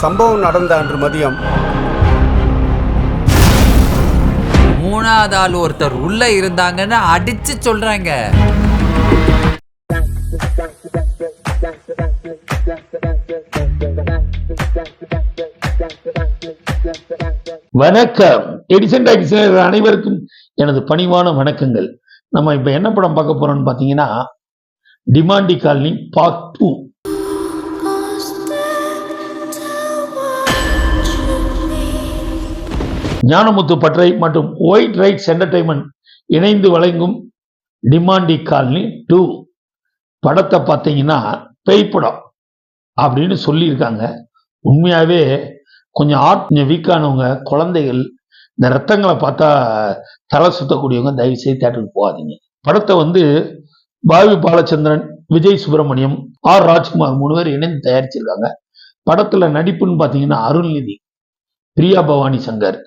சம்பவம் நடந்த அன்று மதியம் மூணாவது ஆள் ஒருத்தர் உள்ள இருந்தாங்கன்னு அடிச்சு சொல்றாங்க. வணக்கம். எடிசன் டாக்ஸில் அனைவருக்கும் எனது பணிவான வணக்கங்கள். நம்ம இப்ப என்ன படம் பார்க்க போறோம்னு பாத்தீங்கன்னா Demonte colony part two Gnanamuthu பற்றை மற்றும் ஒயிட் ரைட்ஸ் என்டர்டைன்மெண்ட் இணைந்து வழங்கும் டிமாண்டி காலனி டூ படத்தை பார்த்தீங்கன்னா பேய் படம் அப்படின்னு சொல்லியிருக்காங்க. உண்மையாகவே கொஞ்சம் ஆர்ட் கொஞ்சம் வீக்கானவங்க குழந்தைகள் இந்த ரத்தங்களை பார்த்தா தலை சுத்தக்கூடியவங்க தயவு செய்து தேட்டருக்கு போகாதீங்க. படத்தை வந்து பாவி பாலச்சந்திரன் விஜய் சுப்பிரமணியம் ஆர் ராஜ்குமார் மூணு பேர் இணைந்து தயாரிச்சிருக்காங்க. படத்துல நடிப்புன்னு பார்த்தீங்கன்னா அருள்நிதி பிரியா பவானி சங்கர்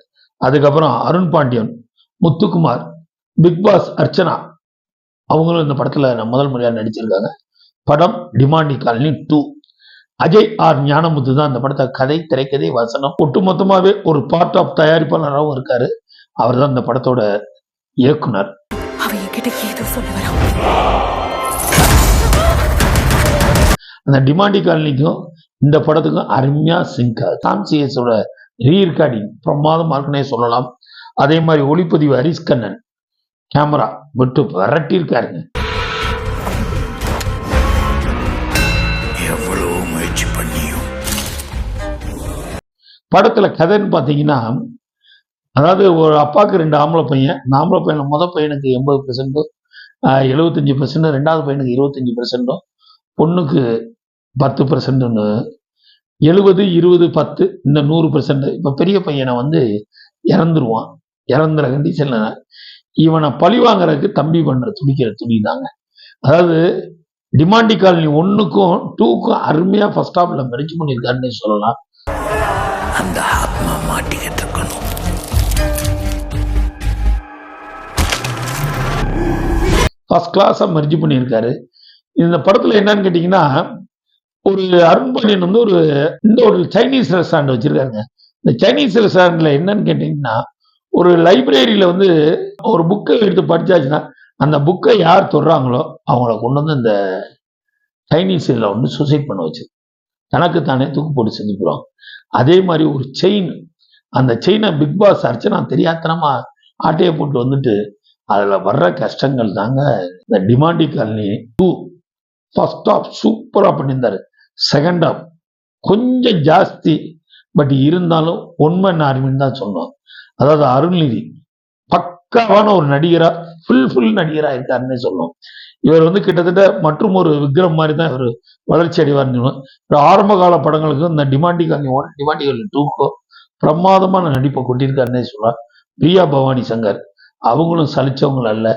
அதுக்கப்புறம் அருண் பாண்டியன் முத்துக்குமார் பிக் பாஸ் அர்ச்சனா. அவங்களும் இந்த படத்துல முதல் முறையாக நடிச்சிருக்காங்க. படம் Demonte colony two Ajay R Gnanamuthu தான் அந்த படத்தை கதை திரைக்கதை வசனம் ஒட்டுமொத்தமாவே ஒரு பார்ட் ஆஃப் தயாரிப்பாளராகவும் இருக்காரு. அவர் தான் இந்த படத்தோட இயக்குனர். அந்த டிமாண்டி காலனிக்கும் இந்த படத்துக்கும் அருமையா சிங்க் ஆகுது. சாம்சிஎஸோட ரீரெக்கார்டிங் பிரமாதமா இருக்குன்னே சொல்லலாம். அதே மாதிரி ஒளிப்பதிவு ஹரிஸ் கண்ணன் கேமரா விட்டு விரட்டி இருக்காருங்க எவ்வளவு முயற்சி பண்ணியும். படத்துல கதைன்னு பார்த்தீங்கன்னா அதாவது ஒரு அப்பாவுக்கு ரெண்டு ஆம்பளை பையன் இந்த ஆம்பளை பையன் முத பையனுக்கு எண்பது பெர்சென்ட்டும் எழுபத்தஞ்சு பெர்சென்ட் ரெண்டாவது பையனுக்கு இருபத்தஞ்சு பெர்சென்ட்டும் பொண்ணுக்கு பத்து பெர்சென்ட்னு எழுபது இருபது பத்து இந்த நூறு பெர்சென்ட் இப்போ பெரிய பையனை வந்து இறந்துருவான். இறந்துற கண்டிஷன்ல இவனை பழி வாங்குறதுக்கு தம்பி பண்ற துடிக்கிற துணி தாங்க. அதாவது டிமாண்டி காலனி ஒன்றுக்கும் டூக்கும் அருமையா ஃபர்ஸ்ட் ஹாப்ல மெரிச்சு பண்ணியிருக்காருன்னு சொல்லலாம். அந்த ஆத்மா மாட்டிக்கிட்டு இருக்கணும் ஃபர்ஸ்ட் கிளாஸாக மெர்ஜி பண்ணியிருக்காரு. இந்த படத்தில் என்னன்னு கேட்டிங்கன்னா ஒரு அருண்பாண்டியன் வந்து ஒரு இந்த ஒரு சைனீஸ் ரெஸ்டாரண்ட் வச்சிருக்காருங்க. இந்த சைனீஸ் ரெஸ்டாரண்ட்டில் என்னன்னு கேட்டீங்கன்னா ஒரு லைப்ரரியில் வந்து ஒரு புக்கை எடுத்து படிச்சாச்சுன்னா அந்த புக்கை யார் தொடுறாங்களோ அவங்கள கொண்டு வந்து இந்த சைனீஸ் இதில் வந்து சூசைட் பண்ண வச்சு. தனக்கு தானே தூக்கு போட்டு செஞ்சுக்கிறோம். அதே மாதிரி ஒரு செயின் அந்த செயினை பிக் பாஸ் அர்ச்சனா தெரியாத்தனமா ஆட்டையை போட்டு வந்துட்டு அதில் வர்ற கஷ்டங்கள் தாங்க. இந்த Demonte colony two first half சூப்பராக பண்ணியிருந்தாரு. செகண்ட் ஆஃப் கொஞ்சம் ஜாஸ்தி பட் இருந்தாலும் உண்மை ஆர்மின்னு தான் சொன்னோம். அதாவது அருள்நிதி பக்காவான ஒரு நடிகரா ஃபுல் ஃபுல் நடிகரா இருக்காருன்னே சொல்லுவோம். இவர் வந்து கிட்டத்தட்ட மற்றும் ஒரு விக்ரம் மாதிரி தான் இவர் வளர்ச்சி அடைவார்னு ஆரம்ப கால படங்களுக்கு இந்த டிமாண்டி காலனி ஒன் டிமாண்டி டூக்கோ பிரமாதமான நடிப்பை கொண்டிருக்காருன்னே சொல்லலாம். பிரியா பவானி சங்கர் அவங்களும் சலிச்சவங்கள் அல்ல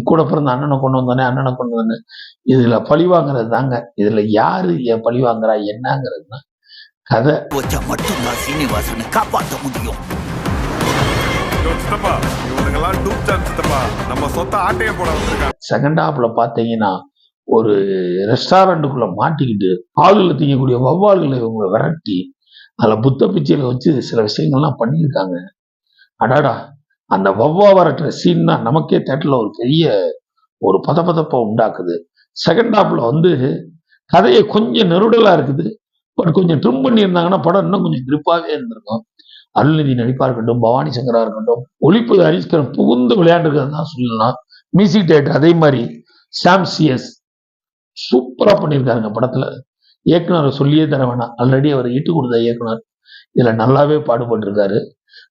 கூட பிறந்த அண்ணனை கொண்டு வந்தானே அண்ணனை கொண்டு வந்தானே. இதுல பழி வாங்குறது தாங்க. இதுல யாரு என் பழி வாங்குறா என்னங்கிறது தான் கதை. வச்சா மட்டும்தான் சீனிவாசனை காப்பாற்ற முடியும். செகண்ட் ஹாப்ல பாத்தீங்கன்னா ஒரு ரெஸ்டாரண்ட்டுக்குள்ள மாட்டிக்கிட்டு ஆளுல திங்கக்கூடிய வவ்வால்களை இவங்க விரட்டி அதுல புத்த பிச்சையில வச்சு சில விஷயங்கள்லாம் பண்ணியிருக்காங்க. அடாடா அந்த வவ்வா வரட்டுற சீன் தான் நமக்கே தேட்டரில் ஒரு பெரிய ஒரு பதப்பதப்பை உண்டாக்குது. செகண்ட் ஹாஃபில் வந்து கதையை கொஞ்சம் நெருடலாக இருக்குது. பட் கொஞ்சம் ட்ரிம் பண்ணியிருந்தாங்கன்னா படம் இன்னும் கொஞ்சம் கிரிப்பாகவே இருந்திருக்கும். அருள்நிதி நடிப்பாக இருக்கட்டும் பவானி சங்கராக இருக்கட்டும் ஒளிப்பு ஹரிஸ்கரன் புகுந்து விளையாண்டுருக்கிறது தான் சொல்லலாம். மியூசிக் டேட் அதே மாதிரி சாம் சிஎஸ் சூப்பராக பண்ணியிருக்காருங்க படத்தில். இயக்குனரை சொல்லியே தர வேணாம். ஆல்ரெடி அவர் ஈட்டு கொடுத்த இயக்குனர். இதில் நல்லாவே பாடுபட்டிருக்காரு.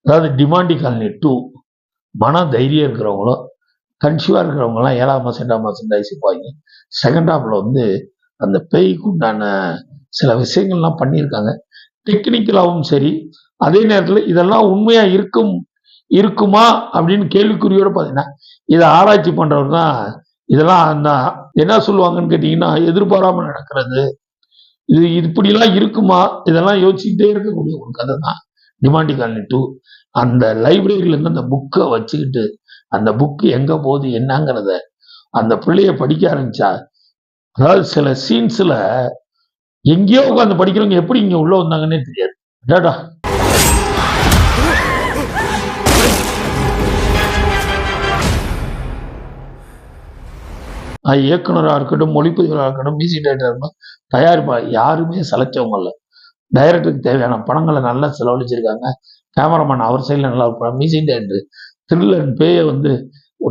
அதாவது டிமாண்டி காலனி டூ மன தைரியம் இருக்கிறவங்களும் கன்சியூவாக இருக்கிறவங்கலாம் ஏழாம் மாதம் எட்டாம் மாசம் தயசிப்பாங்க செகண்ட் ஹாஃபில் வந்து அந்த பேய்க்கு உண்டான சில விஷயங்கள்லாம் பண்ணியிருக்காங்க. டெக்னிக்கலாகவும் சரி அதே நேரத்தில் இதெல்லாம் உண்மையா இருக்கும் இருக்குமா அப்படின்னு கேள்விக்குறியோட பார்த்தீங்கன்னா இதை ஆராய்ச்சி பண்றவர் தான் இதெல்லாம் அந்த என்ன சொல்லுவாங்கன்னு கேட்டிங்கன்னா எதிர்பாராம நடக்கிறது. இது இப்படிலாம் இருக்குமா? இதெல்லாம் யோசிச்சுட்டே இருக்கக்கூடிய ஒரு கதை தான். டிமாண்டி காலனி டூ அந்த லைப்ரரியிலேருந்து அந்த புக்கை வச்சுக்கிட்டு அந்த புக்கு எங்க போகுது என்னங்கிறத அந்த பிள்ளைய படிக்க ஆரம்பிச்சா அதாவது சில சீன்ஸ்ல எங்கேயோ உட்காந்து படிக்கிறவங்க எப்படி இங்க உள்ள வந்தாங்கன்னே தெரியாது. டேடா இயக்குனராக இருக்கட்டும் ஒளிப்பதிவராக இருக்கட்டும் மியூசிக் டைரக்டராக இருக்கட்டும் தயாரிப்பா யாருமே சலைச்சவங்க இல்லை. டைரக்டருக்கு தேவையான பணங்களை நல்லா செலவழிச்சிருக்காங்க. கேமராமேன் அவர் சைடில் நல்லா இருப்பார். மியூசிக் டைரக்டர் த்ரில்லன் பேயை வந்து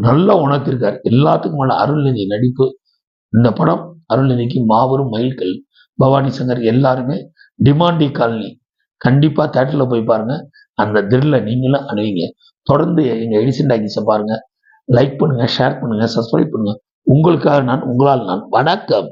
நல்லா உணர்த்திருக்கார். எல்லாத்துக்கும் மேலே அருள்நிதி நடிப்பு. இந்த படம் அருள்நிதிக்கு மாபெரும் மைல்கல் பவானி சங்கர் எல்லாருமே டிமாண்டி காலனி. கண்டிப்பாக தேட்டரில் போய் பாருங்க. அந்த த்ரில்லை நீங்களும் அணுவீங்க. தொடர்ந்து எங்கள் எடிசன் டாக்கிஸை பாருங்க. லைக் பண்ணுங்க ஷேர் பண்ணுங்க சப்ஸ்கிரைப் பண்ணுங்க. உங்களுக்காக நான் உங்களால் நான் வணக்கம்.